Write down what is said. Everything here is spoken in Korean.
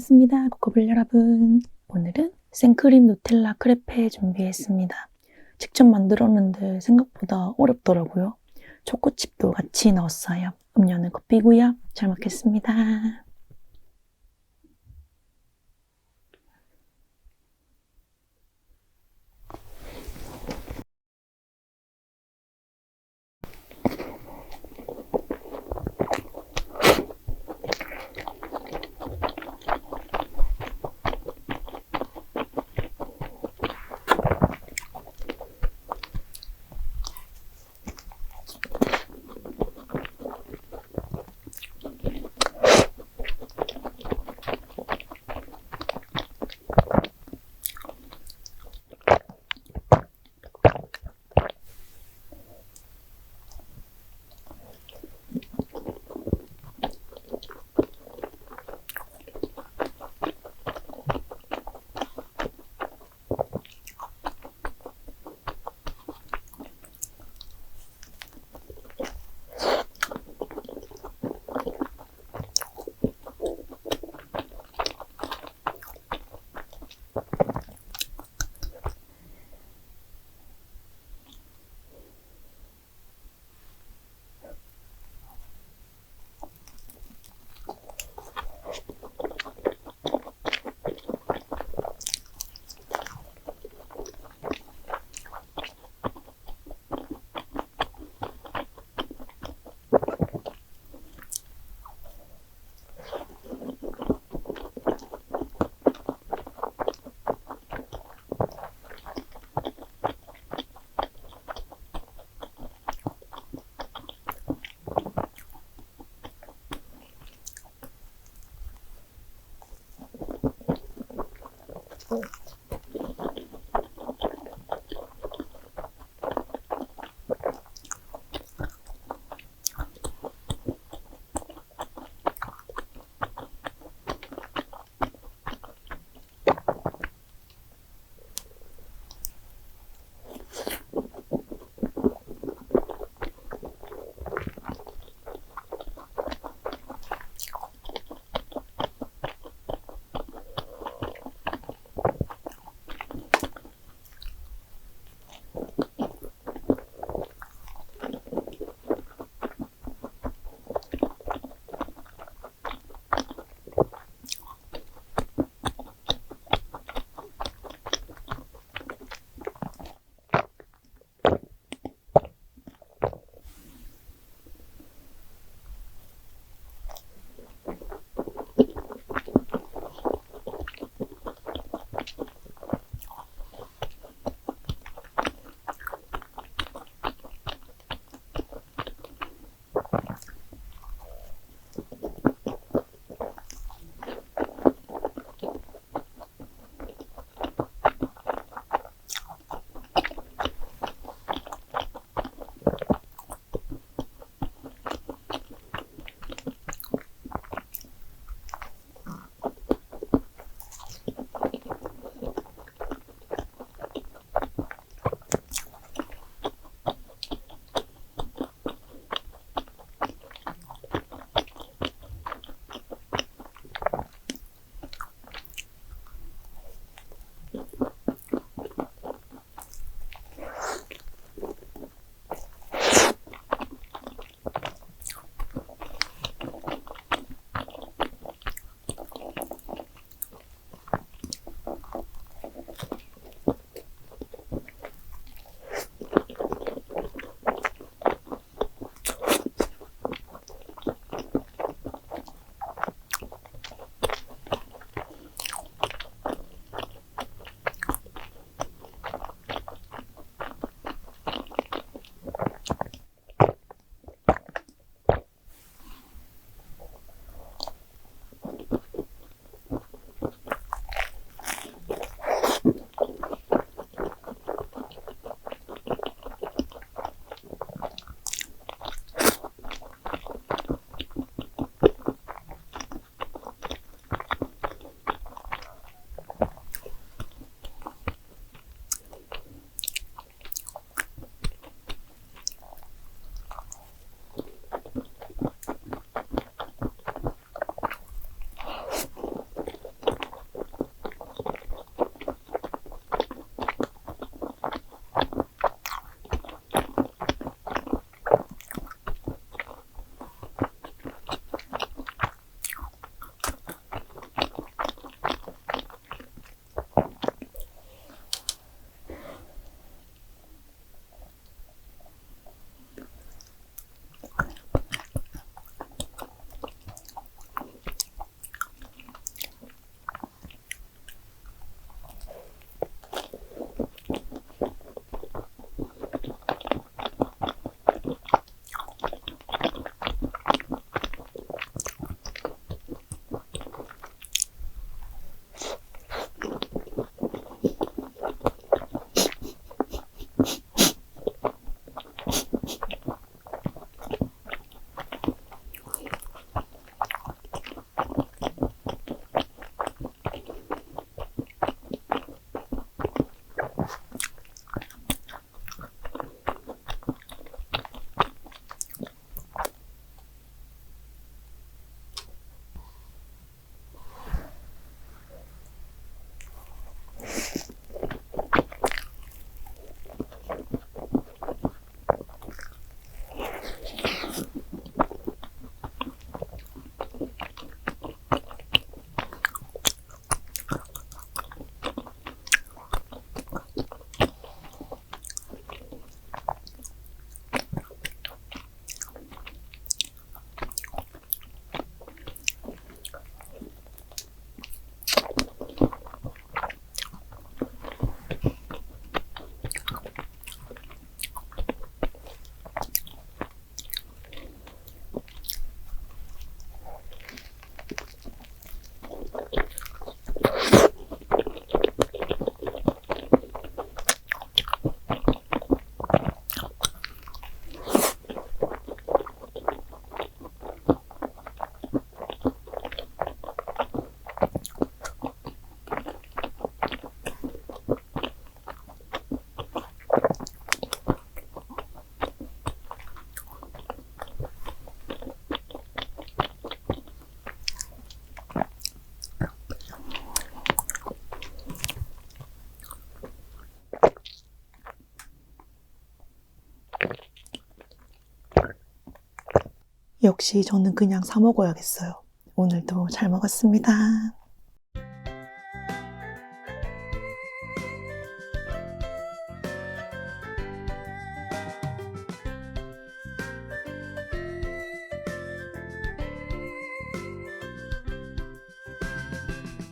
반갑습니다. 코코블 여러분. 오늘은 생크림 누텔라 크레페 준비했습니다. 직접 만들었는데 생각보다 어렵더라고요. 초코칩도 같이 넣었어요. 음료는 커피고요. 잘 먹겠습니다. Evet. 역시 저는 그냥 사 먹어야겠어요. 오늘도 잘 먹었습니다.